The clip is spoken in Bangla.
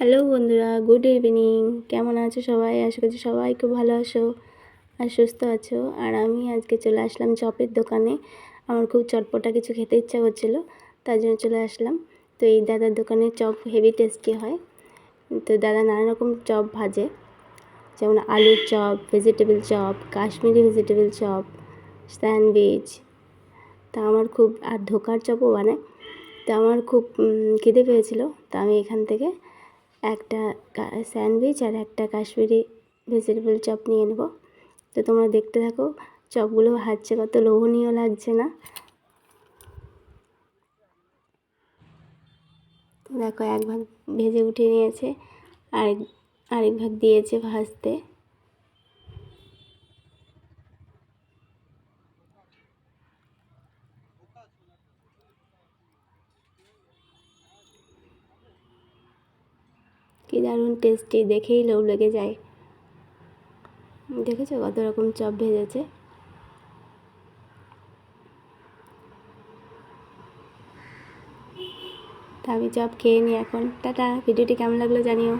হ্যালো বন্ধুরা, গুড ইভিনিং। কেমন আছো সবাই? আশা করছি সবাই খুব ভালো আছো আর সুস্থ আছো। আর আমি আজকে চলে আসলাম চপের দোকানে। আমার খুব চটপটা কিছু খেতে ইচ্ছা করছিল, তার জন্য চলে আসলাম। তো এই দাদার দোকানে চপ হেভি টেস্টি হয়। তো দাদা নানা রকম চপ ভাজে। যেমন আলুর chop vegetable chop, Kashmiri vegetable chop, sandwich. তা আমার খুব, আর ধোকার চপও বানায়। তা আমার খুব খিদে পেয়েছিল। তা আমি এখান থেকে একটা স্যান্ডউইচ আর একটা কাশ্মীরি ভেজিটেবল চপ নিয়ে নেব। তো তোমরা দেখতে থাকো, চপগুলো ভাজছে, কত লোভনীয় লাগছে না। দেখো, এক ভাগ ভেজে উঠে নিয়েছে, আরেক আরেক ভাগ দিয়েছে ভাজতে। কি দারুণ টেস্টি দেখেই লোভ লেগে যায়। দেখেছ কত রকম চপ ভেজেছে? আমি চপ খেয়ে নিই এখন। টাটা, ভিডিওটি কেমন লাগল জানিও।